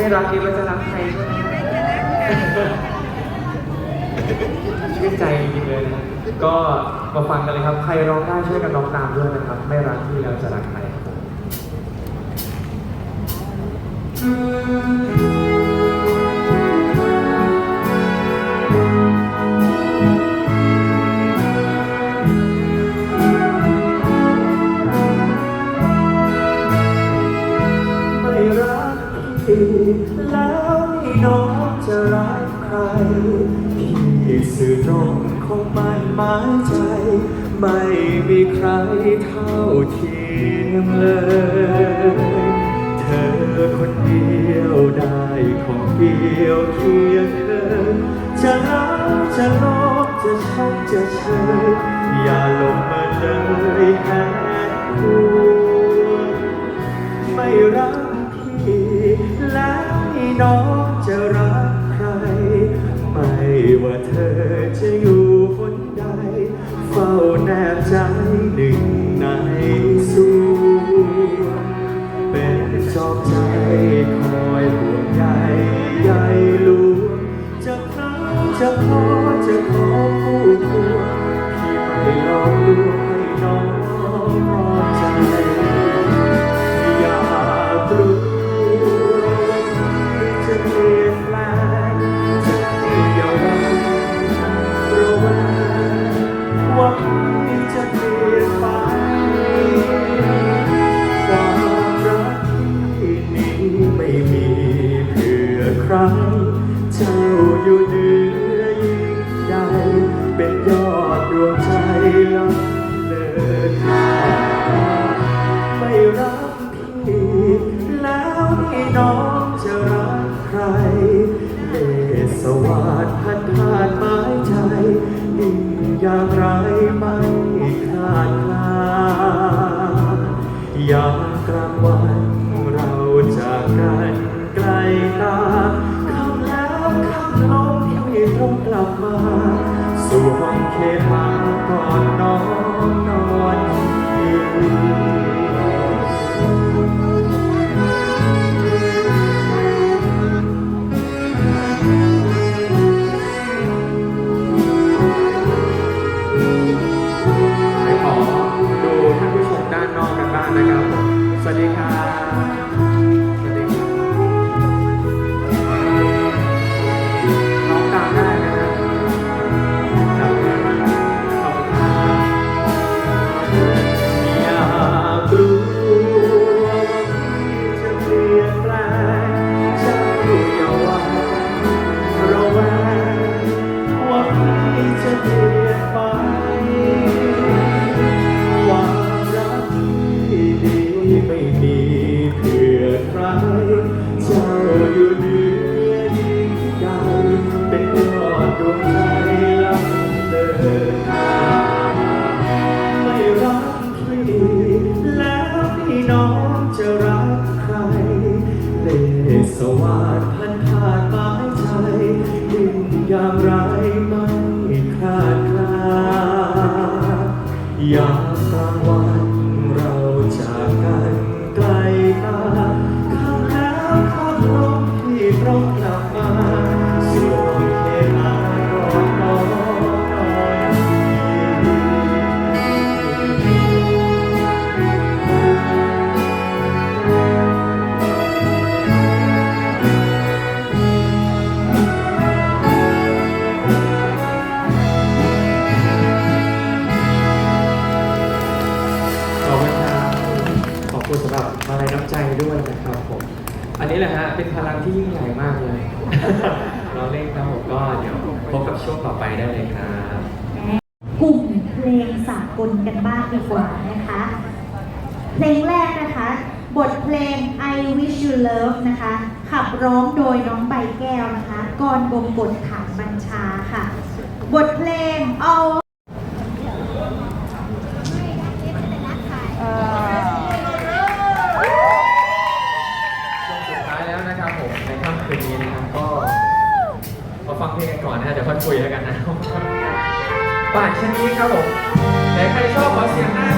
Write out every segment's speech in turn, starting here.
ไม่รักดีว่าจะรักใครช่ไหมชื่นใจจริงเลยนะก็มาฟังกันเลยครับ ใครร้องได้ช่วยกันร้องตามด้วยนะครับ ไม่รักที่แล้วจะรักใคร ผิแล้วที่น้องจะรักใครที่สื่อตรงของมันหมายใจ ไม่มีใครเท่าเทียมเลย เธอคนเดียวได้ของเดียวเคียงเธอจะรักจะลบจะชองจะเชยอย่าลงมาเลยแหกคู่ไม่รัก know. วัสดิ์ท่านธาดไม้ใจยิ่อย่างไรไม่ขาดขายามกลางวันเราจากกันไกลตาคำแล้วคำร้องที่ตรงกลับมาสู่ห้องเคหาก่อน ยามกลางวัน คุณสำหรับมาลัยน้ำใจด้วยนะครับผมอันนี้แหละฮะเป็นพลังที่ยิ่งใหญ่มากเลย เราเล่นครับผมก็เดี๋ยวพบกับช่วงต่อไปได้เลยครับ กลุ่มเพลงสากลกันบ้างดีกว่านะคะ เพลงแรกนะคะ บทเพลง I Wish You Love นะคะ ขับร้องโดยน้องใบแก้วนะคะก่อนบงกฎถามบัญชาค่ะ บทเพลง All บ่านชะนี้ครับผมแต่ใครชอบขอเสียงหน้า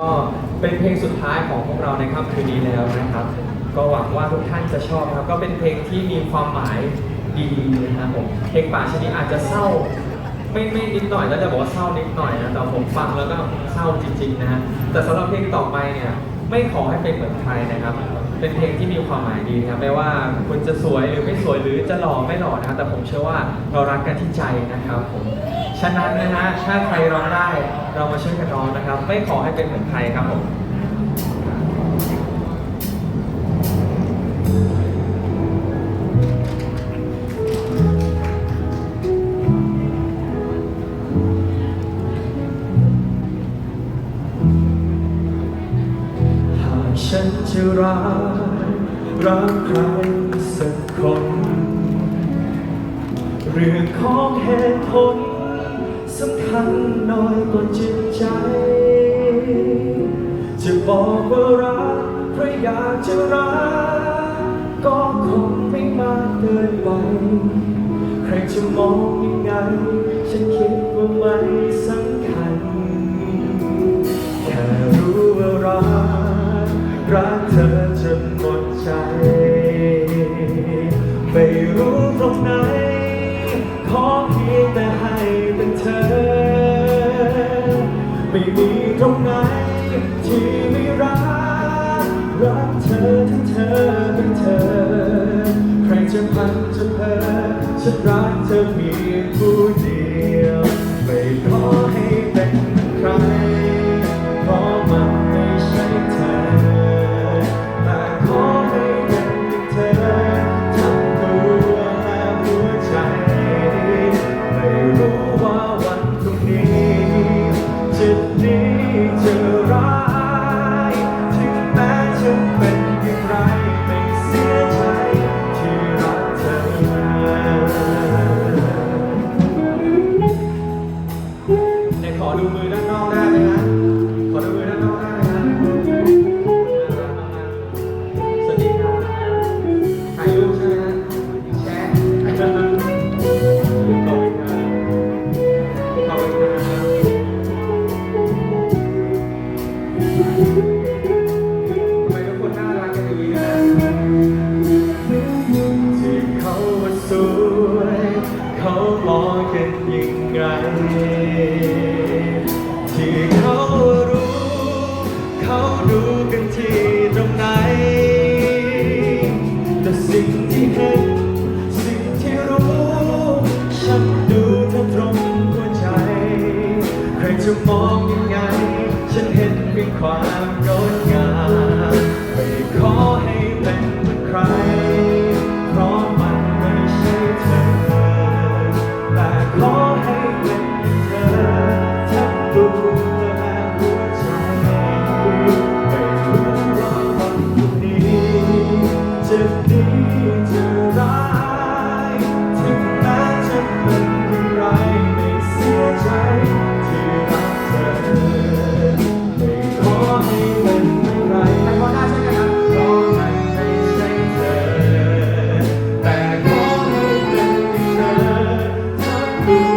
ก็เป็นเพลงสุดท้ายของพวกเราในค่ำคืนนี้แล้วนะครับ ก็หวังว่าทุกท่านจะชอบครับ ก็เป็นเพลงที่มีความหมายดีนะครับผม เพลงป่าชนี้อาจจะเศร้าไม่ไม่นิดหน่อยแล้วจะบอกว่าเศร้านิดหน่อยนะแต่ผมฟังแล้วก็เศร้าจริงๆนะฮะแต่สำหรับเพลงต่อไปเนี่ยไม่ขอให้เป็นเหมือนใครนะครับ เป็นเพลงที่มีความหมายดีนะครับไม่ว่าคุณจะสวยหรือไม่สวยหรือจะหล่อไม่หล่อนะแต่ผมเชื่อว่าเรารักกันที่ใจนะครับผม ฉะนั้นนะฮะถ้าใครร้องได้เรามาช่วยกันร้องนะครับ ไม่ขอให้เป็นเหมือนใครครับผมฉันจะรักรักใครสักคน เรื่องของเหตุผล อยกดจิตใจ จะบอกว่ารักเพราะอยากจะรัก ก็คงไม่มากเกินไป ใครจะมองยังไง ฉันคิดว่าไม่สำคัญ ธอเป็นเธอ ใครจะพันจะเพ้อฉันรักเธอมีผู้เดีย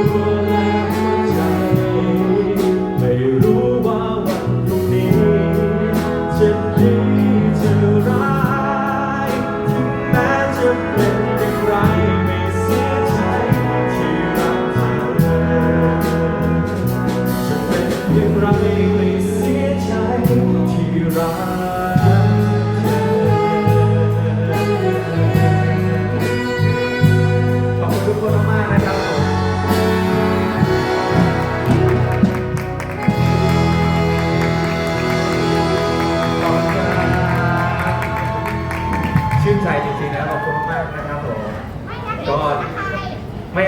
Lord.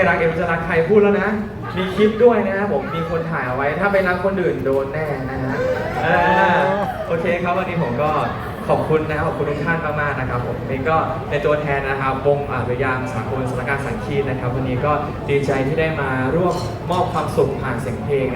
รักเอ็มจะรักใครพูดแล้วนะ มีคลิปด้วยนะผมมีคนถ่ายเอาไว้ ถ้าไปรักคนอื่นโดนแน่นะฮะโอเคครับวันนี้ผมก็ขอบคุณนะขอบคุณทุกท่านมากๆนะครับผมนี่ก็เป็นตัวแทนนะครับวงอารยามสากลสถานการสังคีตนะครับ วันนี้ก็ดีใจที่ได้มาร่วมมอบความสุขผ่านเสียงเพลง